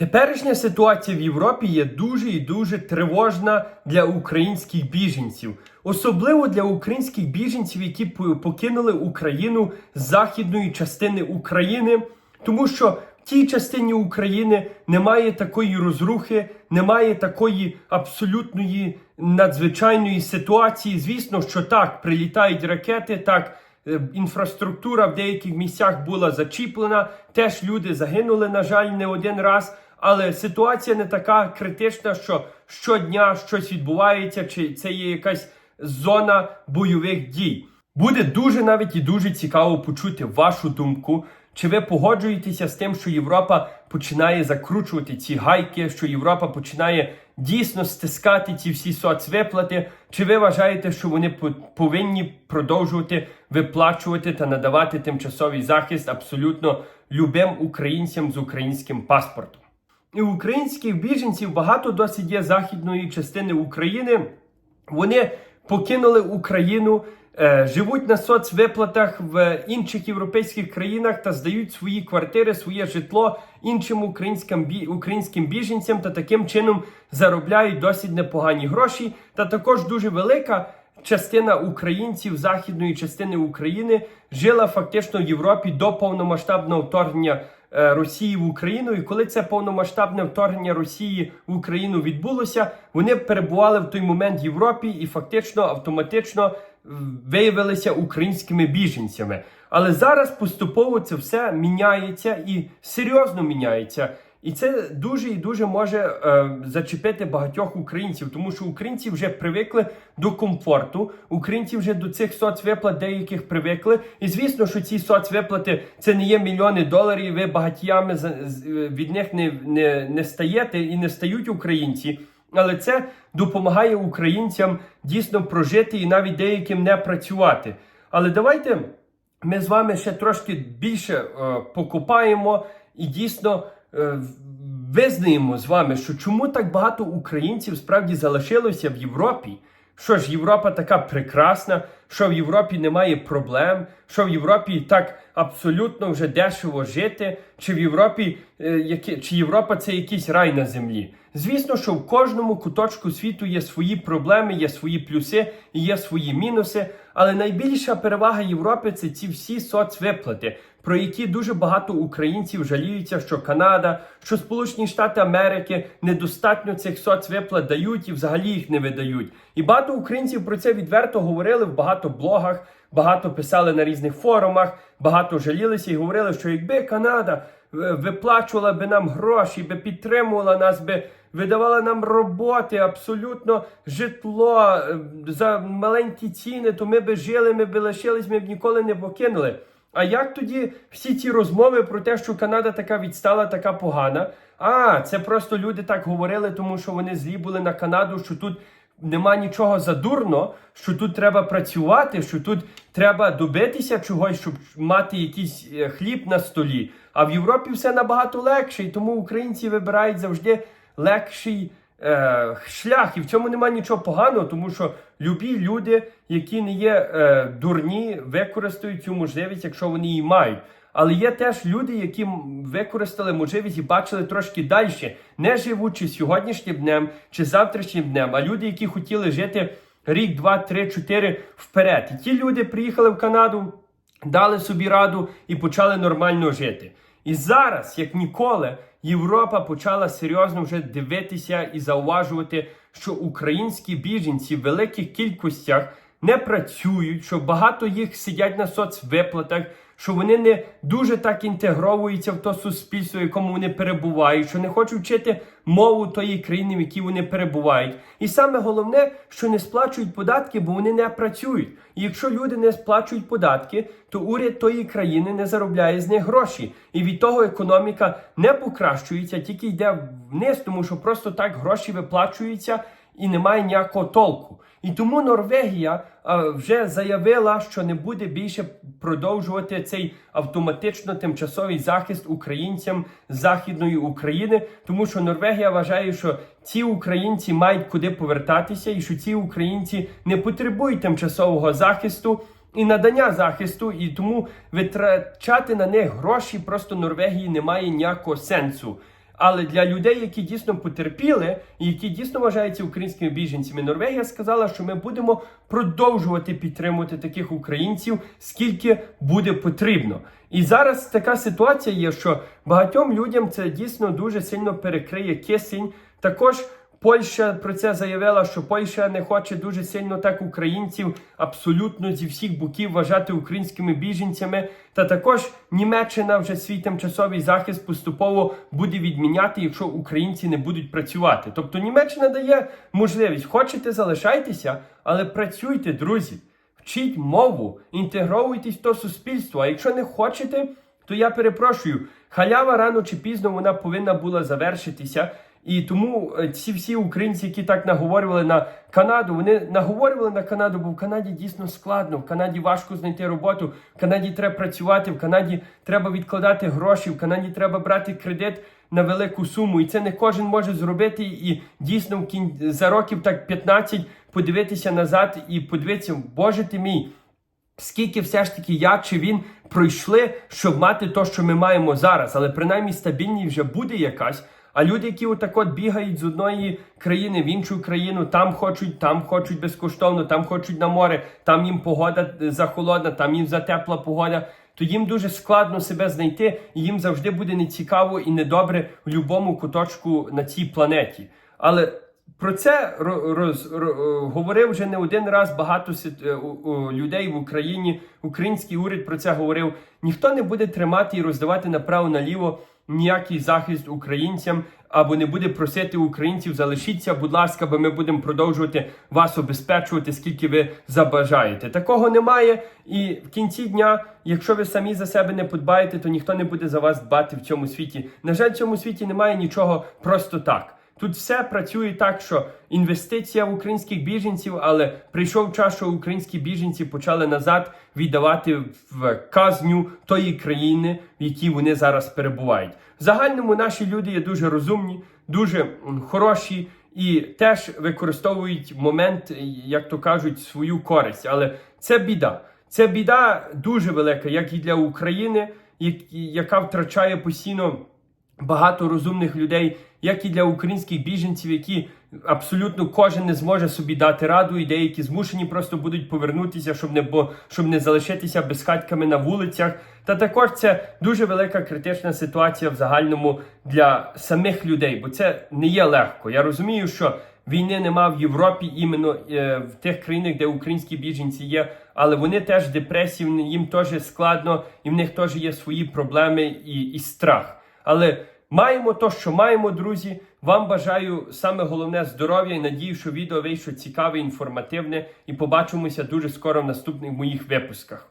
Теперішня ситуація в Європі є дуже і дуже тривожна для українських біженців, особливо для українських біженців, які покинули Україну з західної частини України, тому що в тій частині України немає такої розрухи, немає такої абсолютної надзвичайної ситуації. Звісно, що так прилітають ракети, так. Е, Інфраструктура в деяких місцях була зачіплена. Теж люди загинули, на жаль, не один раз. Але ситуація не така критична, що щодня щось відбувається, чи це є якась зона бойових дій. Буде дуже навіть і дуже цікаво почути вашу думку. Чи ви погоджуєтеся з тим, що Європа починає закручувати ці гайки, що Європа починає дійсно стискати ці всі соцвиплати? Чи ви вважаєте, що вони по- повинні продовжувати виплачувати та надавати тимчасовий захист абсолютно любим українцям з українським паспортом? І українських біженців багато досить є західної частини України. Вони покинули Україну, е, живуть на соцвиплатах в інших європейських країнах та здають свої квартири, своє житло іншим українським, українським біженцям та таким чином заробляють досить непогані гроші. Та також дуже велика частина українців західної частини України жила фактично в Європі до повномасштабного вторгнення Росії в Україну. І коли це повномасштабне вторгнення Росії в Україну відбулося, вони перебували в той момент в Європі і фактично автоматично е, виявилися українськими біженцями. Але зараз поступово це все міняється і серйозно міняється. І це дуже і дуже може е, зачепити багатьох українців, тому що українці вже привикли до комфорту, українці вже до цих соцвиплат деяких привикли. І звісно, що ці соцвиплати це не є мільйони доларів. і Ви багатіями е, від них не, не, не стаєте і не стають українці. Але це допомагає українцям дійсно прожити і навіть деяким не працювати. Але давайте ми з вами ще трошки більше е, покопаємо і дійсно визнаємо з вами, що чому так багато українців справді залишилося в Європі. Що ж Європа така прекрасна, що в Європі немає проблем, що в Європі так абсолютно вже дешево жити, чи в Європі е, чи Європа це якийсь рай на землі. Звісно, що в кожному куточку світу є свої проблеми, є свої плюси є свої мінуси. Але найбільша перевага Європи це ці всі соцвиплати, про які дуже багато українців жаліються, що Канада, що Сполучені Штати Америки недостатньо цих соцвиплат дають і взагалі їх не видають. І багато українців про це відверто говорили в багато блогах, багато писали на різних форумах, багато жалілися і говорили, що якби Канада е, виплачувала би нам гроші, би підтримувала нас, би видавала нам роботи, абсолютно житло е, за маленькі ціни, то ми би жили, ми би лишились, ми б ніколи не покинули. А як тоді всі ці розмови про те, що Канада така відстала, така погана? А, це просто люди так говорили, тому що вони злі були на Канаду, що тут нема нічого задурно, що тут треба працювати, що тут треба добитися чогось, щоб мати якийсь е, хліб на столі. А в Європі все набагато легше, і тому українці вибирають завжди легший е, шлях. І в цьому немає нічого поганого, тому що любі люди, які не є е, дурні, використають цю можливість, якщо вони її мають. Але є теж люди, які використали можливість і бачили трошки далі, не живучи сьогоднішнім днем чи завтрашнім днем, а люди, які хотіли жити рік, два, три, чотири вперед. І ті люди приїхали в Канаду, дали собі раду і почали нормально жити. І зараз, як ніколи, Європа почала серйозно вже дивитися і зауважувати, що українські біженці в великих кількостях не працюють, що багато їх сидять на соцвиплатах, що вони не дуже так інтегровуються в то суспільство, в якому вони перебувають, що не хочуть вчити мову тої країни, в якій вони перебувають. І саме головне, що не сплачують податки, бо вони не працюють. І якщо люди не сплачують податки, то уряд тої країни не заробляє з них гроші. І від того економіка не покращується, тільки йде вниз, тому що просто так гроші виплачуються і немає ніякого толку. І тому Норвегія а, вже заявила, що не буде більше продовжувати цей автоматично тимчасовий захист українцям західної України, тому що Норвегія вважає, що ці українці мають куди повертатися, і що ці українці не потребують тимчасового захисту. І надання захисту, і тому витрачати на них гроші просто Норвегії немає ніякого сенсу. Але для людей, які дійсно потерпіли і які дійсно вважаються українськими біженцями, Норвегія сказала, що ми будемо продовжувати підтримувати таких українців, скільки буде потрібно. І зараз така ситуація є, що багатьом людям це дійсно дуже сильно перекриє кисень. Також Польща про це заявила, що Польща не хоче дуже сильно так українців абсолютно зі всіх боків вважати українськими біженцями. Та також Німеччина вже свій тимчасовий захист поступово буде відміняти, якщо українці не будуть працювати. Тобто Німеччина дає можливість, хочете залишайтеся, але працюйте, друзі. Вчіть мову, інтегровуйтесь в то суспільство. А якщо не хочете, то я перепрошую, халява рано чи пізно вона повинна була завершитися. І тому е, ці всі українці, які так наговорювали на Канаду, вони наговорювали на Канаду, бо в Канаді дійсно складно. В Канаді важко знайти роботу. В Канаді треба працювати, в Канаді треба відкладати гроші, в Канаді треба брати кредит на велику суму. І це не кожен може зробити. І дійсно в кін... за років так 15 подивитися назад і подивитися, боже ти мій. Скільки все ж таки я чи він пройшли, щоб мати то, що ми маємо зараз, але принаймні стабільність вже буде якась. А люди, які отак от бігають з одної країни в іншу країну, там хочуть, там хочуть безкоштовно, там хочуть на море, там їм погода захолодна, там їм затепла погода, то їм дуже складно себе знайти, і їм завжди буде нецікаво і недобре в будь-якому куточку на цій планеті. Але про це ро- роз, е, говорив вже не один раз багато е, людей в Україні. Український уряд про це говорив. Ніхто не буде тримати і роздавати направо-наліво ніякий захист українцям або не буде просити українців залишіться, будь ласка, бо ми будемо продовжувати вас обезпечувати, скільки ви забажаєте. Такого немає. І в кінці дня, якщо ви самі за себе не подбаєте, то ніхто не буде за вас дбати в цьому світі. На жаль, в цьому світі немає нічого просто так. Тут все працює так, що інвестиція в українських біженців, але прийшов час, що українські біженці почали назад віддавати в казню тої країни, в якій вони зараз перебувають. В загальному наші люди є дуже розумні, дуже хороші і теж використовують момент, як то кажуть, свою користь. Але це біда. Це біда дуже велика, як і для України, яка втрачає постійно багато розумних людей, як і для українських біженців, які абсолютно кожен не зможе собі дати раду, і деякі змушені просто будуть повернутися, щоб не бо щоб не залишитися безхатьками на вулицях. Та також це дуже велика критична ситуація в загальному для самих людей, бо це не є легко. Я розумію, що війни нема в Європі, іменно е, в тих країнах, де українські біженці є, але вони теж депресії, їм теж складно, і в них теж є свої проблеми і, і страх. Але маємо то, що маємо, друзі. Вам бажаю саме головне здоров'я і надію, що відео вийшло цікаве, інформативне, і побачимося дуже скоро в наступних моїх випусках.